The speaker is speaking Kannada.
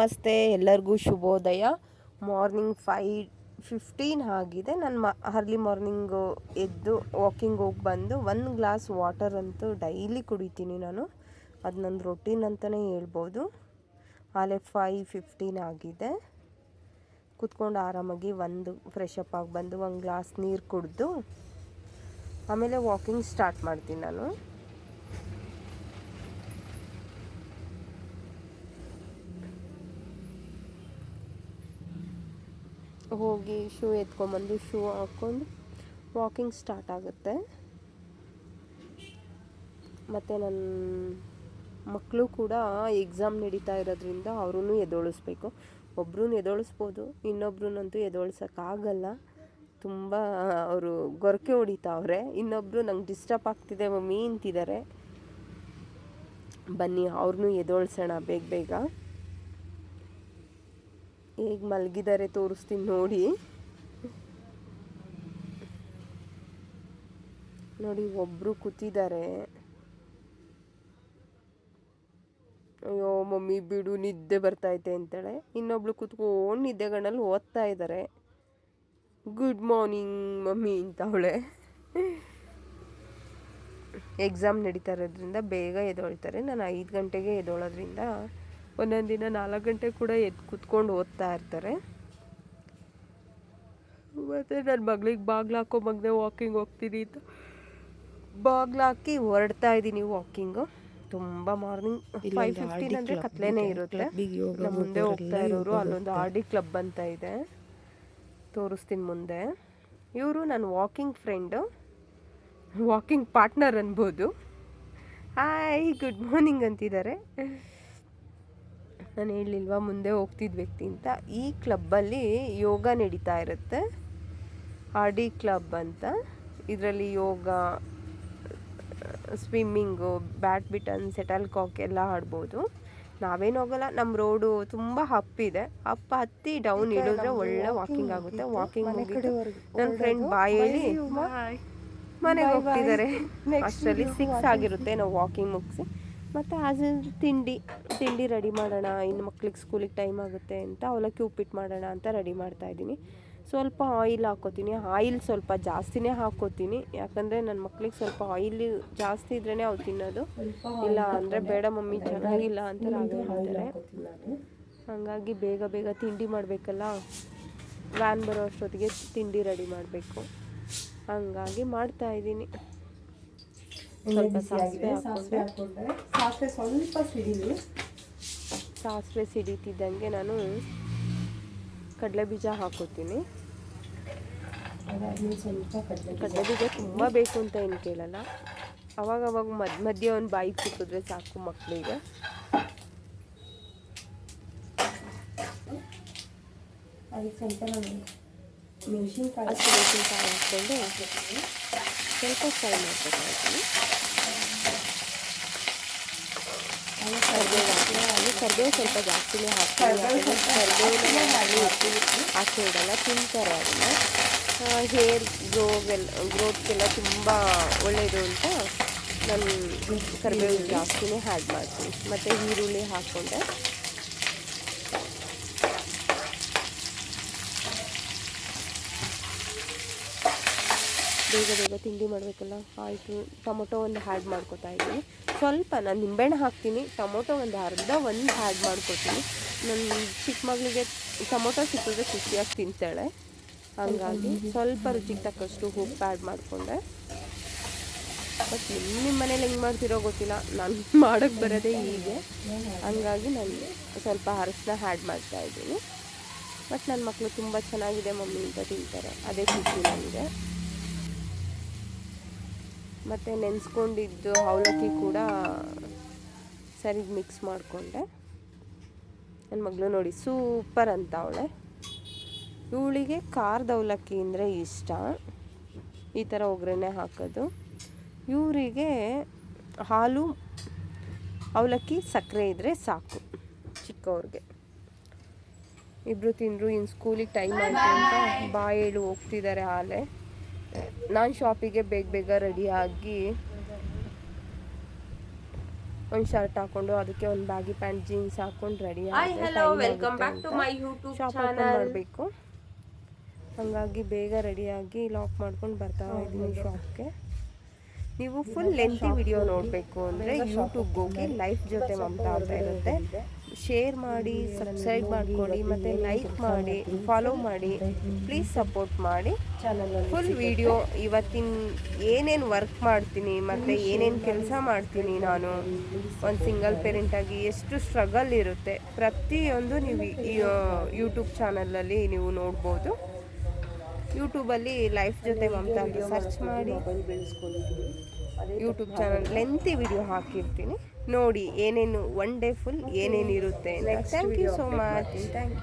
ನಮಸ್ತೆ, ಎಲ್ಲರಿಗೂ ಶುಭೋದಯ. ಮಾರ್ನಿಂಗ್ ಫೈ ಫಿಫ್ಟೀನ್ ಆಗಿದೆ. ನಾನು ಮ, ಅರ್ಲಿ ಮಾರ್ನಿಂಗು ಎದ್ದು ವಾಕಿಂಗ್ ಹೋಗಿ ಬಂದು ಒಂದು ಗ್ಲಾಸ್ ವಾಟರ್ ಅಂತೂ ಡೈಲಿ ಕುಡಿತೀನಿ ನಾನು. ಅದು ನನ್ನ ರೊಟೀನ್ ಅಂತಲೇ ಹೇಳ್ಬೋದು. ಆಲೆ ಫೈ ಫಿಫ್ಟೀನ್ ಆಗಿದೆ. ಕುತ್ಕೊಂಡು ಆರಾಮಾಗಿ ಒಂದು ಫ್ರೆಶ್ ಅಪ್ ಆಗಿ ಬಂದು ಒಂದು ಗ್ಲಾಸ್ ನೀರು ಕುಡಿದು ಆಮೇಲೆ ವಾಕಿಂಗ್ ಸ್ಟಾರ್ಟ್ ಮಾಡ್ತೀನಿ ನಾನು. ಹೋಗಿ ಶೂ ಎತ್ಕೊಂಬಂದು, ಶೂ ಹಾಕ್ಕೊಂಡು ವಾಕಿಂಗ್ ಸ್ಟಾರ್ಟ್ ಆಗುತ್ತೆ. ಮತ್ತು ನನ್ನ ಮಕ್ಕಳು ಕೂಡ ಎಕ್ಸಾಮ್ ನಡೀತಾ ಇರೋದ್ರಿಂದ ಅವ್ರೂ ಎದೋಳಿಸ್ಬೇಕು. ಒಬ್ರು ಎದೋಳಿಸ್ಬೋದು ಇನ್ನೊಬ್ರನ್ನಂತೂ ಎದೋಳ್ಸೋಕ್ಕಾಗಲ್ಲ. ತುಂಬ ಅವರು ಗೊರಕೆ ಹೊಡಿತಾವ್ರೆ ಇನ್ನೊಬ್ಬರು ನಂಗೆ ಡಿಸ್ಟರ್ಬ್ ಆಗ್ತಿದೆ ಮಮ್ಮಿ ಅಂತಿದ್ದಾರೆ ಬನ್ನಿ ಅವ್ರನ್ನೂ ಎದೋಳ್ಸೋಣ ಬೇಗ ಬೇಗ. ಹೇಗೆ ಮಲಗಿದ್ದಾರೆ ತೋರಿಸ್ತೀನಿ ನೋಡಿ. ನೋಡಿ ಒಬ್ಬರು ಕೂತಿದ್ದಾರೆ. ಅಯ್ಯೋ ಮಮ್ಮಿ ಬಿಡು ನಿದ್ದೆ ಬರ್ತೈತೆ ಅಂತೇಳೆ. ಇನ್ನೊಬ್ಳು ಕೂತ್ಕೊಂಡು ನಿದ್ದೆಗಣ್ಣಲ್ಲಿ ಓದ್ತಾ ಇದ್ದಾರೆ. ಗುಡ್ ಮಾರ್ನಿಂಗ್ ಮಮ್ಮಿ ಅಂತವಳೆ ಎಕ್ಸಾಮ್ ನಡೀತಾ ಇರೋದ್ರಿಂದ ಬೇಗ ಎದ್ದೋಳ್ತಾರೆ. ನಾನು ಐದು ಗಂಟೆಗೆ ಎದ್ದೊಳೋದ್ರಿಂದ ಒಂದೊಂದು ದಿನ ನಾಲ್ಕು ಗಂಟೆ ಕೂಡ ಎದ್ದು ಕುತ್ಕೊಂಡು ಓದ್ತಾ ಇರ್ತಾರೆ. ಮತ್ತು ನನ್ನ ಮಗಳಿಗೆ ಬಾಗ್ಲು ಹಾಕೋ ಮಗನೆ ವಾಕಿಂಗ್ ಹೋಗ್ತೀನಿ ಅಂತ. ಬಾಗ್ಲು ಹಾಕಿ ಹೊರಡ್ತಾ ಇದ್ದೀನಿ ವಾಕಿಂಗು. ತುಂಬ ಮಾರ್ನಿಂಗ್ ಫೈವ್ ಫಿಫ್ಟೀನ್ ಅಂದರೆ ಕತ್ಲೇನೇ ಇರುತ್ತೆ. ನಮ್ಮ ಮುಂದೆ ಹೋಗ್ತಾ ಇರೋರು ಅಲ್ಲೊಂದು ಆರ್ ಡಿ ಕ್ಲಬ್ ಅಂತ ಇದೆ. ತೋರಿಸ್ತೀನಿ ಮುಂದೆ. ಇವರು ನನ್ನ ವಾಕಿಂಗ್ ಫ್ರೆಂಡು ವಾಕಿಂಗ್ ಪಾರ್ಟ್ನರ್ ಅನ್ಬೋದು. ಹಾಯ್ ಗುಡ್ ಮಾರ್ನಿಂಗ್ ಅಂತಿದ್ದಾರೆ. ನಾನು ಹೇಳಲಿಲ್ವಾ ಮುಂದೆ ಹೋಗ್ತಿದ್ದ ವ್ಯಕ್ತಿ ಅಂತ. ಈ ಕ್ಲಬ್ಬಲ್ಲಿ ಯೋಗ ನಡೀತಾ ಇರುತ್ತೆ. ಆರ್ ಡಿ ಕ್ಲಬ್ ಅಂತ. ಇದರಲ್ಲಿ ಯೋಗ ಸ್ವಿಮ್ಮಿಂಗು ಬ್ಯಾಡ್ಮಿಂಟನ್ ಸೆಟಲ್ ಕಾಕ್ ಎಲ್ಲ ಆಡ್ಬೋದು. ನಾವೇನು ಹೋಗಲ್ಲ ನಮ್ಮ ರೋಡು ತುಂಬ ಹಪ್ಪಿದೆ ಅಪ್ಪ ಹತ್ತಿ ಡೌನ್ ಇಳಿದ್ರೆ ಒಳ್ಳೆ ವಾಕಿಂಗ್ ಆಗುತ್ತೆ. ವಾಕಿಂಗ್ ನನ್ನ ಫ್ರೆಂಡ್ ಬಾಯ್ ಹೇಳಿ ಮನೆಗೆ ಹೋಗ್ತಿದ್ದಾರೆ ಅಷ್ಟರಲ್ಲಿ ಸಿಕ್ಸ್ ಆಗಿರುತ್ತೆ ನಾವು ವಾಕಿಂಗ್ ಮುಗಿಸಿ. ಮತ್ತು ಆಸ್ ತಿಂಡಿ ತಿಂಡಿ ರೆಡಿ ಮಾಡೋಣ, ಇನ್ನು ಮಕ್ಳಿಗೆ ಸ್ಕೂಲಿಗೆ ಟೈಮ್ ಆಗುತ್ತೆ ಅಂತ ಅವಲಕ್ಕಿ ಉಪ್ಪಿಟ್ಟು ಮಾಡೋಣ ಅಂತ ರೆಡಿ ಮಾಡ್ತಾ ಇದ್ದೀನಿ. ಸ್ವಲ್ಪ ಆಯಿಲ್ ಹಾಕ್ಕೋತೀನಿ. ಆಯಿಲ್ ಸ್ವಲ್ಪ ಜಾಸ್ತಿನೇ ಹಾಕ್ಕೋತೀನಿ. ಯಾಕಂದರೆ ನನ್ನ ಮಕ್ಳಿಗೆ ಸ್ವಲ್ಪ ಆಯಿಲ್ ಜಾಸ್ತಿ ಇದ್ರೇ ಅವು ತಿನ್ನೋದು. ಇಲ್ಲ ಅಂದರೆ ಬೇಡ ಮಮ್ಮಿ, ಚೆನ್ನಾಗಿಲ್ಲ ಅಂತ ರಾಗ ಹೇಳ್ತಾರೆ. ಹಾಗಾಗಿ ಬೇಗ ಬೇಗ ತಿಂಡಿ ಮಾಡಬೇಕಲ್ಲ? ವ್ಯಾನ್ ಬರೋ ಅಷ್ಟೊತ್ತಿಗೆ ತಿಂಡಿ ರೆಡಿ ಮಾಡಬೇಕು. ಹಂಗಾಗಿ ಮಾಡ್ತಾ ಇದ್ದೀನಿ. ಸ್ವಲ್ಪ ಸಾಸಿವೆ ಹಾಕ್ಕೊಂಡೆ ಸಾಸಿವೆ ಸ್ವಲ್ಪ ಸಿಡಿಲಿ. ಸಾಸಿವೆ ಸಿಡಿತಿದ್ದಂಗೆ ನಾನು ಕಡಲೆ ಬೀಜ ಹಾಕೋತೀನಿ. ಸ್ವಲ್ಪ ಕಡಲೆ ಬೀಜ ತುಂಬ ಬೇಕು ಅಂತ ಏನು ಕೇಳಲ್ಲ. ಅವಾಗ ಅವಾಗ ಮಧ್ಯ ಮಧ್ಯೆ ಒಂದು ಬಾಯಿ ಸಿಕ್ಕಿದ್ರೆ ಸಾಕು ಮಕ್ಕಳಿಗೆ ಅದಕ್ಕೆ ಸ್ವಲ್ಪ ನಾನು ಮೆಣಸಿನ್ಕಾಯಿ ಅಷ್ಟು ಮೆಣಸಿನ್ಕಾಯಿ ಹಾಕ್ಕೊಂಡು ಸ್ವಲ್ಪ ಫ್ರೈ ಮಾಡ್ಬೇಕಾಗ್ತೀನಿ ಕರಿಬೇವು ಕರ್ಬೇವು ಸ್ವಲ್ಪ ಜಾಸ್ತಿನೇ ಹಾಕ್ತೀನಿ ಕರಿಬೇವು ಹಾಕಿ ಇಡಲ್ಲ ತಿಂತಾರೆ ಅದನ್ನ ಹೇರ್ ಗ್ರೋಗೆಲ್ಲ ಗ್ರೋತ್ಗೆಲ್ಲ ತುಂಬ ಒಳ್ಳೆಯದು ಅಂತ ನಾನು ಕರಿಬೇವು ಜಾಸ್ತಿನೇ ಹ್ಯಾಡ್ ಮಾಡ್ತೀನಿ ಮತ್ತು ಈರುಳ್ಳಿ ಹಾಕ್ಕೊಂಡೆ ಬೇಗ ಬೇಗ ತಿಂಡಿ ಮಾಡಬೇಕಲ್ಲ ಆಯಿತು. ಟೊಮೊಟೊ ಒಂದು ಹ್ಯಾಡ್ ಮಾಡ್ಕೊತಾ ಇದ್ದೀನಿ. ಸ್ವಲ್ಪ ನಾನು ನಿಂಬೆಹಣ್ಣು ಹಾಕ್ತೀನಿ. ಟೊಮೊಟೊ ಒಂದು ಅರ್ಧ ಒಂದು ಹ್ಯಾಡ್ ಮಾಡ್ಕೊತೀನಿ. ನನ್ನ ಚಿಕ್ಕ ಮಗಳಿಗೆ ಟೊಮೊಟೊ ಸಿಕ್ಕಿದ್ರೆ ಖುಷಿಯಾಗಿ ತಿಂತಾಳೆ. ಹಂಗಾಗಿ ಸ್ವಲ್ಪ ರುಚಿಗೆ ತಕ್ಕಷ್ಟು ಉಪ್ಪು ಆ್ಯಡ್ ಮಾಡಿಕೊಂಡೆ. ಬಟ್ ನಿಮ್ಮ ನಿಮ್ಮ ಮನೇಲಿ ಹೆಂಗೆ ಮಾಡ್ತಿರೋ ಗೊತ್ತಿಲ್ಲ. ನಾನು ಮಾಡೋಕ್ಕೆ ಬರೋದೇ ಹೀಗೆ. ಹಂಗಾಗಿ ನಾನು ಸ್ವಲ್ಪ ಅರಸನ್ನ ಹ್ಯಾಡ್ ಮಾಡ್ತಾ ಇದ್ದೀನಿ. ಬಟ್ ನನ್ನ ಮಕ್ಕಳು ತುಂಬ ಚೆನ್ನಾಗಿದೆ ಮಮ್ಮಿ ಅಂತ ತಿಂತಾರೆ. ಅದೇ ಖುಷಿ ನನಗೆ. ಮತ್ತು ನೆನೆಸ್ಕೊಂಡಿದ್ದು ಅವಲಕ್ಕಿ ಕೂಡ ಸರಿಗೆ ಮಿಕ್ಸ್ ಮಾಡಿಕೊಂಡೆ. ನನ್ನ ಮಗಳು ನೋಡಿ ಸೂಪರ್ ಅಂತ ಅವಳೆ. ಇವಳಿಗೆ ಖಾರದ ಅವಲಕ್ಕಿ ಅಂದರೆ ಇಷ್ಟ. ಈ ಥರ ಒಗ್ಗರಣೆ ಹಾಕೋದು. ಇವರಿಗೆ ಹಾಲು, ಅವಲಕ್ಕಿ ಸಕ್ಕರೆ ಇದ್ದರೆ ಸಾಕು ಚಿಕ್ಕವ್ರಿಗೆ. ಇಬ್ಬರು ತಿಂದರು ಇನ್ನು ಸ್ಕೂಲಿಗೆ ಟೈಮ್ ಆಯಿತು ಅಂತ ಬಾಯಿ ಹೇಳು ಹೋಗ್ತಿದ್ದಾರೆ ಆಲೆ ನಾನು ಶಾಪಿಗೆ ಬೇಗ ಬೇಗ ರೆಡಿಯಾಗಿ ಒಂದು ಶರ್ಟ್ ಹಾಕೊಂಡು ಅದಕ್ಕೆ ಒಂದು ಬ್ಯಾಗಿ ಪ್ಯಾಂಟ್ ಜೀನ್ಸ್ ಹಾಕೊಂಡು ready hi hello welcome back to my YouTube shop open ಮಾಡಬೇಕು. ಹಾಗಾಗಿ ಬೇಗ ರೆಡಿಯಾಗಿ ಲಾಕ್ ಮಾಡ್ಕೊಂಡು ಬರ್ತಾ ಇದ್ದೀನಿ ಶಾಪ್ಗೆ ನೀವು ಫುಲ್ ಲೆಂತಿ ವಿಡಿಯೋ ನೋಡಬೇಕು ಅಂದರೆ ಯೂಟ್ಯೂಬ್ಗೆ ಹೋಗಿ ಲೈಫ್ ಜೊತೆ ಮಮತಾ ಅಂತ ಇರುತ್ತೆ. ಶೇರ್ ಮಾಡಿ ಸಬ್ಸ್ಕ್ರೈಬ್ ಮಾಡಿಕೊಡಿ ಮತ್ತು ಲೈಕ್ ಮಾಡಿ ಫಾಲೋ ಮಾಡಿ ಪ್ಲೀಸ್ ಸಪೋರ್ಟ್ ಮಾಡಿ. ಫುಲ್ ವಿಡಿಯೋ ಇವತ್ತಿನ ಏನೇನು ವರ್ಕ್ ಮಾಡ್ತೀನಿ, ಮತ್ತು ಏನೇನು ಕೆಲಸ ಮಾಡ್ತೀನಿ ನಾನು. ಒಂದು ಸಿಂಗಲ್ ಪೇರೆಂಟಾಗಿ ಎಷ್ಟು ಸ್ಟ್ರಗಲ್ ಇರುತ್ತೆ. ಪ್ರತಿಯೊಂದು ನೀವು ಈ ಯೂಟ್ಯೂಬ್ ಚಾನಲಲ್ಲಿ ನೀವು ನೋಡ್ಬೋದು. ಯೂಟ್ಯೂಬಲ್ಲಿ ಲೈಫ್ ಜೊತೆ ಮಮತಾ ಸರ್ಚ್ ಮಾಡಿ. ಯೂಟ್ಯೂಬ್ ಚಾನಲ್ ಲೆಂತಿ ವಿಡಿಯೋ ಹಾಕಿರ್ತೀನಿ. ನೋಡಿ ಏನೇನು ಒನ್ ಡೇ ಫುಲ್ ಏನೇನು ಇರುತ್ತೆ thank you so much thank